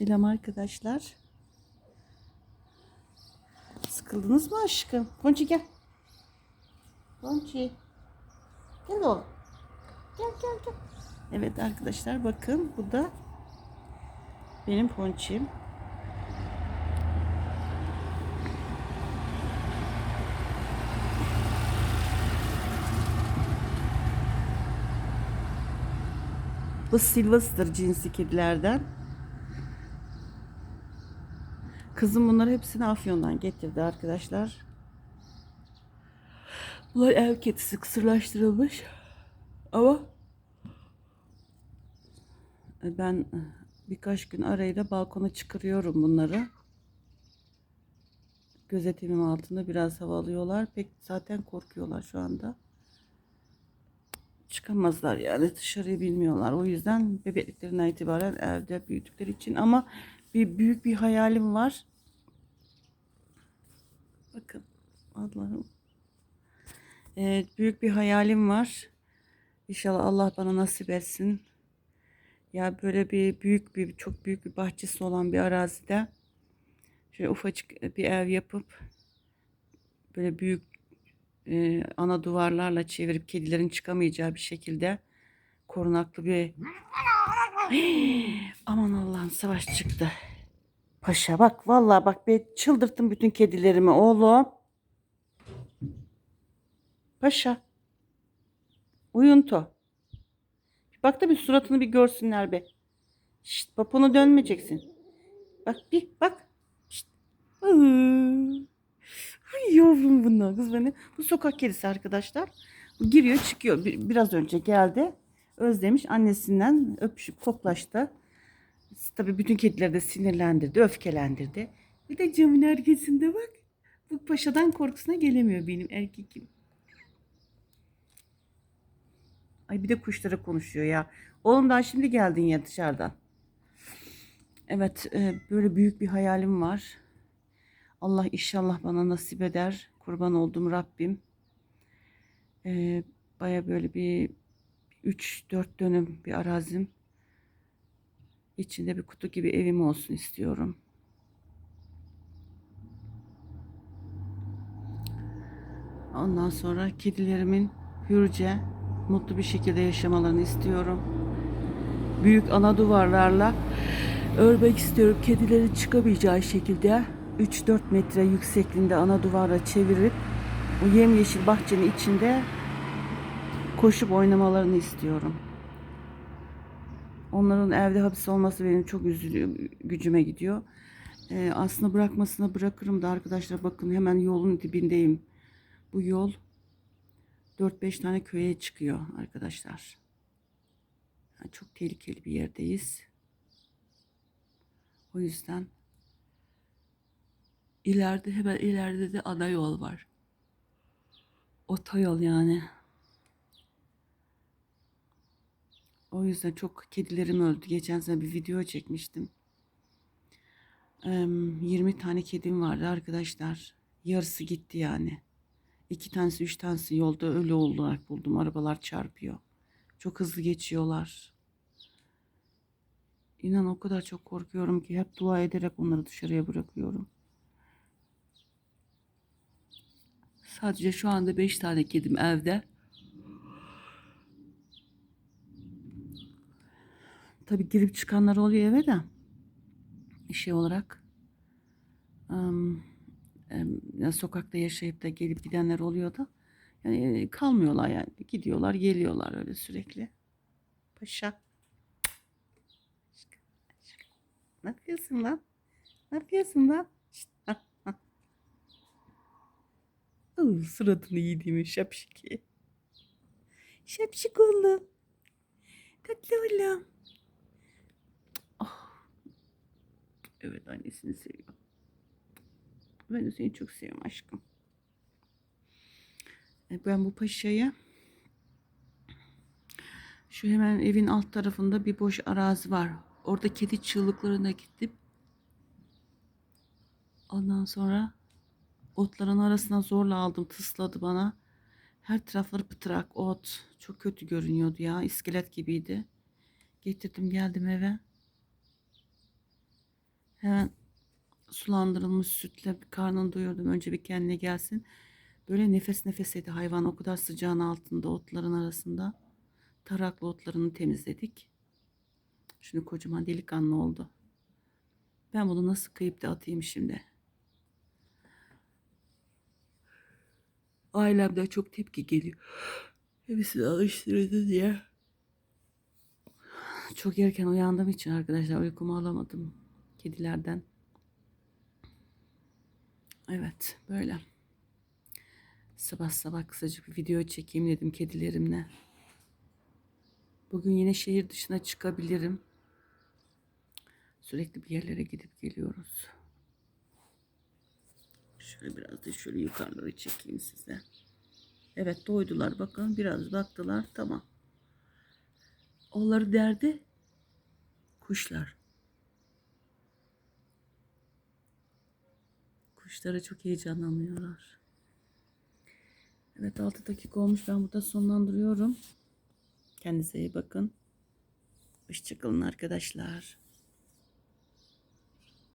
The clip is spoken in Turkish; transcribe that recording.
Selam arkadaşlar. Sıkıldınız mı aşkım? Ponçi gel. Ponçi. Gel oğlum. Gel gel gel. Evet arkadaşlar bakın bu da benim ponçim. Bu Sylvester cinsi kedilerden. Kızım bunları hepsini Afyon'dan getirdi arkadaşlar. Bunlar ev kedisi kısırlaştırılmış. Ama ben birkaç gün arayla balkona çıkarıyorum bunları. Gözetimim altında biraz hava alıyorlar. Pek zaten korkuyorlar şu anda çıkamazlar yani dışarıyı bilmiyorlar. O yüzden bebekliklerinden itibaren evde büyüdükleri için ama bir büyük bir hayalim var. Bakın Allah'ım. Evet, büyük bir hayalim var. İnşallah Allah bana nasip etsin. Ya böyle bir büyük bir çok büyük bir bahçesi olan bir arazide şöyle ufacık bir ev yapıp böyle büyük e, ana duvarlarla çevirip kedilerin çıkamayacağı bir şekilde korunaklı bir aman Allah'ım savaş çıktı. Paşa bak vallahi bak be çıldırttım bütün kedilerimi oğlum. Paşa. Uyuntu. Bak da bir suratını bir görsünler be. Şşt papunu dönmeyeceksin. Bak bir bak. Şşt. Ay yavrum bunlar kız beni. Bu sokak kedisi arkadaşlar. Giriyor çıkıyor. Bir- Biraz önce geldi. Özlemiş annesinden öpüşüp koklaştı. Tabii bütün kedileri de sinirlendirdi, öfkelendirdi. Bir de camın arkasında bak. Bu paşadan korkusuna gelemiyor benim erkekim. Ay bir de kuşlara konuşuyor ya. Oğlum daha şimdi geldin ya dışarıdan. Evet e, böyle büyük bir hayalim var. Allah inşallah bana nasip eder. Kurban oldum Rabbim. Ee, Baya böyle bir 3-4 dönüm bir arazim. İçinde bir kutu gibi evim olsun istiyorum. Ondan sonra kedilerimin hürce, mutlu bir şekilde yaşamalarını istiyorum. Büyük ana duvarlarla örmek istiyorum. Kedilerin çıkamayacağı şekilde 3-4 metre yüksekliğinde ana duvara çevirip o yemyeşil bahçenin içinde koşup oynamalarını istiyorum. Onların evde hapis olması benim çok üzülüyor, gücüme gidiyor. Ee, aslında bırakmasına bırakırım da arkadaşlar bakın hemen yolun dibindeyim. Bu yol 4-5 tane köye çıkıyor arkadaşlar. Yani çok tehlikeli bir yerdeyiz. O yüzden ileride hemen ileride de ana yol var. Otoyol yani. O yüzden çok kedilerim öldü. Geçen sene bir video çekmiştim. Em, 20 tane kedim vardı arkadaşlar. Yarısı gitti yani. İki tanesi, üç tanesi yolda ölü olarak buldum. Arabalar çarpıyor. Çok hızlı geçiyorlar. İnan o kadar çok korkuyorum ki hep dua ederek onları dışarıya bırakıyorum. Sadece şu anda 5 tane kedim evde. Tabii girip çıkanlar oluyor eve de. Şey olarak. sokakta yaşayıp da gelip gidenler oluyor da. Yani e, kalmıyorlar yani. Gidiyorlar geliyorlar öyle sürekli. Paşa. Ne yapıyorsun lan? Ne yapıyorsun lan? Suratını yediğimin şapşiki. Şapşik oğlum. Tatlı oğlum. Evet annesini seviyor. Ben de seni çok seviyorum aşkım. E, Ben bu paşaya şu hemen evin alt tarafında bir boş arazi var. Orada kedi çığlıklarına gidip ondan sonra otların arasına zorla aldım. Tısladı bana. Her tarafları pıtrak, ot. Çok kötü görünüyordu ya. iskelet gibiydi. Getirdim geldim eve. Hemen sulandırılmış sütle karnını doyurdum. Önce bir kendine gelsin. Böyle nefes nefeseydi hayvan o kadar sıcağın altında otların arasında. Taraklı otlarını temizledik. Şimdi kocaman delikanlı oldu. Ben bunu nasıl kıyıp da atayım şimdi? Ailemden çok tepki geliyor. Hepsini alıştırdı diye. Çok erken uyandığım için arkadaşlar uykumu alamadım kedilerden. Evet böyle. Sabah sabah kısacık bir video çekeyim dedim kedilerimle. Bugün yine şehir dışına çıkabilirim. Sürekli bir yerlere gidip geliyoruz. Şöyle biraz da şöyle yukarıları çekeyim size. Evet doydular bakın biraz baktılar tamam. Onları derdi kuşlar. Kuşlara çok heyecanlanıyorlar. Evet 6 dakika olmuş ben burada sonlandırıyorum. Kendinize iyi bakın. Hoşçakalın arkadaşlar.